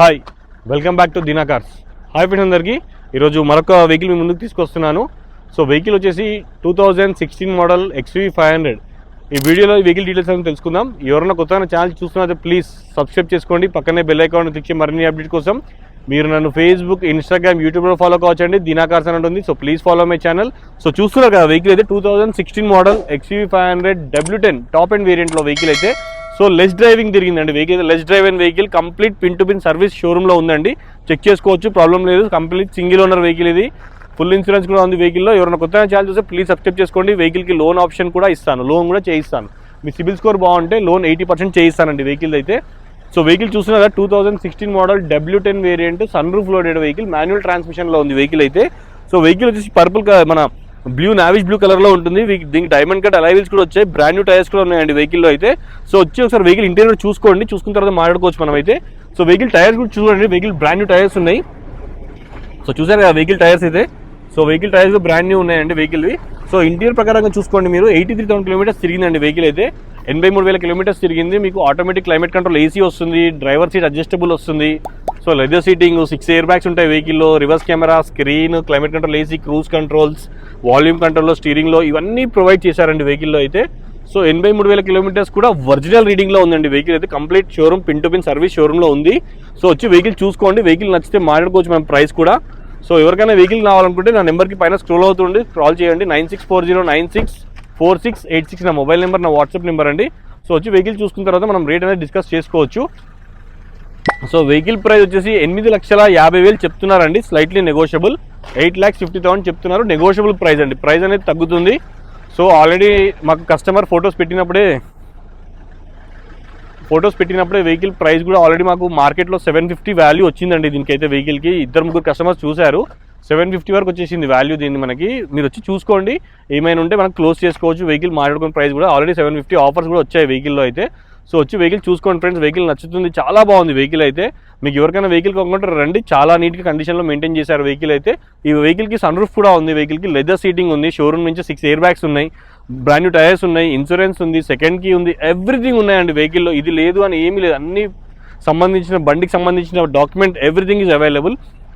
Hi welcome back to Dina cars. Hi friends అందరికీ. ఈరోజు మరొక వెహికల్ మీ ముందుకు తీసుకొస్తున్నాను. సో వెహికల్ వచ్చేసి two thousand sixteen model XV five hundred ఈ వీడియోలో ఈ వెహికల్ డీటెయిల్స్ అని తెలుసుకుందాం. ఎవరైనా కొత్తగా ఛానల్ చూస్తున్నట్లయితే ప్లీజ్ సబ్స్క్రైబ్ చేసుకోండి. పక్కనే బెల్ ఐకాన్ తెచ్చి మరిన్ని అప్డేట్ కోసం మీరు నన్ను ఫేస్బుక్ ఇన్స్టాగ్రామ్ యూట్యూబ్లో ఫాలో కావచ్చండి. దినా కార్స్ అని ఉంటుంది. So please follow my channel so చూస్తున్నారు కదా వెహికల్ అయితే two thousand sixteen model XV five hundred W ten top and వేరియంట్లో vehicle అయితే so less driving తిరిగిందండి vehicle. Less drive and vehicle complete pin to pin service షోరూంలో ఉందండి. Check చేసుకోవచ్చు problem లేదు. Complete single owner vehicle ఇది. Full insurance కూడా ఉంది వెహికల్లో. ఎవరైనా కొత్త ఛానల్ చూస్తే ప్లీజ్ సబ్స్క్రైబ్ చేసుకోండి. వెహికల్కి లోన్ ఆప్షన్ కూడా ఇస్తాను. లోన్ కూడా చేయిస్తాను. మీ సిబిల్ స్కోర్ బాగుంటే లోన్ ఎయిటీ పర్సెంట్ చేయిస్తానండి వెహికల్ అయితే. సో వెహికల్ చూస్తున్నారా? Two thousand sixteen model W ten variant sun roof loaded vehicle manual ట్రాన్స్మిషన్లో ఉంది వెహికల్ అయితే. సో వెహికల్ వచ్చేసి పర్పుల్ మన బ్లూ నావిష్ బ్లూ కలర్లో ఉంటుంది దీనికి డైమండ్ కట్ అలైవిల్స్ కూడా వచ్చాయి. బ్రాండ్ న్యూ టైర్స్ కూడా ఉన్నాయండి వెహికల్లో అయితే. సో వచ్చి ఒకసారి వెహికల్ ఇంటీరియర్ చూసుకోండి. చూసుకున్న తర్వాత మాట్లాడుకోవచ్చు మనం అయితే సో వెహికల్ టైర్స్ కూడా చూడండి. వెహికల్ బ్రాండ్ న్యూ టైర్స్ ఉన్నాయి. సో చూసారు కదా వెహికల్ టైర్స్ అయితే. So vehicle tyres brand new ఉన్నాయండి వెహికల్వి సో ఇంటీరియర్ ప్రకారంగా చూసుకోండి మీరు. ఎయిటీ త్రీ థౌసండ్ కిలోమీటర్స్ తిరిగిందండి వెహికల్ అయితే. ఎనభై మూడు వేల కిలోమీటర్స్ తిరిగింది. మీకు ఆటోమేటిక్ క్లైమేట్ కంట్రోల్ ఏసీ వస్తుంది. డ్రైవర్ సీట్ అడ్జస్టబుల్ వస్తుంది. So leather seating six air bags ఉంటాయి వెహికల్లో reverse camera screen climate control AC cruise controls volume కంట్రోల్లో స్టీరింగ్లో ఇవన్నీ ప్రొవైడ్ చేశారండి వెహికల్లో అయితే. సో ఎనభై మూడు వేల కిలోమీటర్స్ కూడా ఒరిజినల్ రీడింగ్లో ఉందండి వెహికల్ అయితే. Complete showroom pin to pin service షోరూంలో ఉంది. సో వచ్చి వెహికల్ చూసుకోండి. వెహికల్ నచ్చితే మాట్లాడుకోవచ్చు మేము ప్రైస్ కూడా. సో ఎవరికైనా వెహికల్ కావాలనుకుంటే నా నెంబర్కి పైన స్క్రోల్ అవుతుంది కాల్ చేయండి. Nine six four zero nine six four six eight six నా మొబైల్ నెంబర్ నా వాట్సాప్ నెంబర్ అండి. సో వచ్చి వెహికల్ చూసుకున్న తర్వాత మనం రేట్ అనేది డిస్కస్ చేసుకోవచ్చు. సో వెహికల్ ప్రైస్ వచ్చేసి ఎనిమిది లక్షల యాభై వేలు చెప్తున్నారండి. Slightly negotiable eight lakhs fifty thousand చెప్తున్నారు. నెగోషియబుల్ ప్రైస్ అండి. ప్రైస్ అనేది తగ్గుతుంది. సో ఆల్రెడీ మాకు కస్టమర్ ఫొటోస్ పెట్టినప్పుడే ఫొటోస్ పెట్టినప్పుడే వెహికల్ ప్రైస్ కూడా ఆల్రెడీ మాకు మార్కెట్లో సెవెన్ ఫిఫ్టీ వాల్యూ వచ్చిందండి దీనికైతే వెహికల్కి ఇద్దరు ముగ్గురు కస్టమర్స్ చూశారు. సెవెన్ ఫిఫ్టీ వరకు వచ్చేసింది వాల్యూ దీన్ని మనకి. మీరు వచ్చి చూసుకోండి. ఏమైనా ఉంటే మనం క్లోజ్ చేసుకోవచ్చు. వెహికల్ మాట్లాడుకునే ప్రైస్ కూడా ఆల్రెడీ సెవెన్ ఫిఫ్టీ ఆఫర్స్ కూడా వచ్చాయి వెహికల్లో అయితే. సో వచ్చి వెహికల్ చూసుకోండి ఫ్రెండ్స్ వెహికల్ నచ్చుతుంది. చాలా బాగుంది వెహికల్ అయితే. మీకు ఎవరికైనా వెహికల్ కొనుక్కుంటే రండి. చాలా నీట్గా కండిషన్లో మెయింటైన్ చేశారు వెహికల్ అయితే. ఈ వెహికల్కి సన్ రూఫ్ కూడా ఉంది వెహికల్కి లెదర్ సీటింగ్ ఉంది. షోరూమ్ నుంచి సిక్స్ ఎయిర్ బ్యాగ్స్ ఉన్నాయి. బ్రాండ్ న్యూ టైర్స్ ఉన్నాయి. ఇన్సూరెన్స్ ఉంది. సెకండ్ కీ ఉంది. ఎవ్రీథింగ్ ఉన్నాయండి వెహికల్లో ఇది లేదు అని ఏమీ లేదు. అన్ని సంబంధించిన బండికి సంబంధించిన document everything is available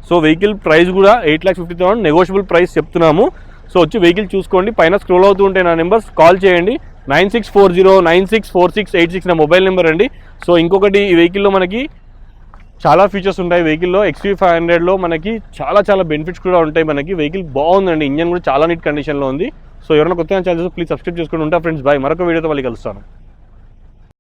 so vehicle price కూడా eight lakhs fifty thousand negotiable price చెప్తున్నాము. సో వచ్చి వెహికల్ చూసుకోండి. పైన స్క్రోల్ అవుతూ ఉంటే నా నెంబర్స్ కాల్ చేయండి. Nine six four zero nine six four six eight six నా మొబైల్ నెంబర్ అండి. సో ఇంకొకటి ఈ వెహికల్లో మనకి చాలా ఫీచర్స్ ఉంటాయి. వెహికల్లో ఎక్స్వీ ఫైవ్ హండ్రెడ్లో మనకి చాలా చాలా బెనిఫిట్స్ కూడా ఉంటాయి మనకి. వెహికల్ బాగుందండి. ఇంజన్ కూడా చాలా నీట్ కండిషన్లో ఉంది. సో ఎవరైనా కొత్తగా ఛానల్ ప్లీజ్ సబ్స్క్రైబ్ చేసుకుని ఉంటా. ఫ్రెండ్స్ బాయ్ మరొక వీడియోతో మళ్ళీ కలుస్తాను.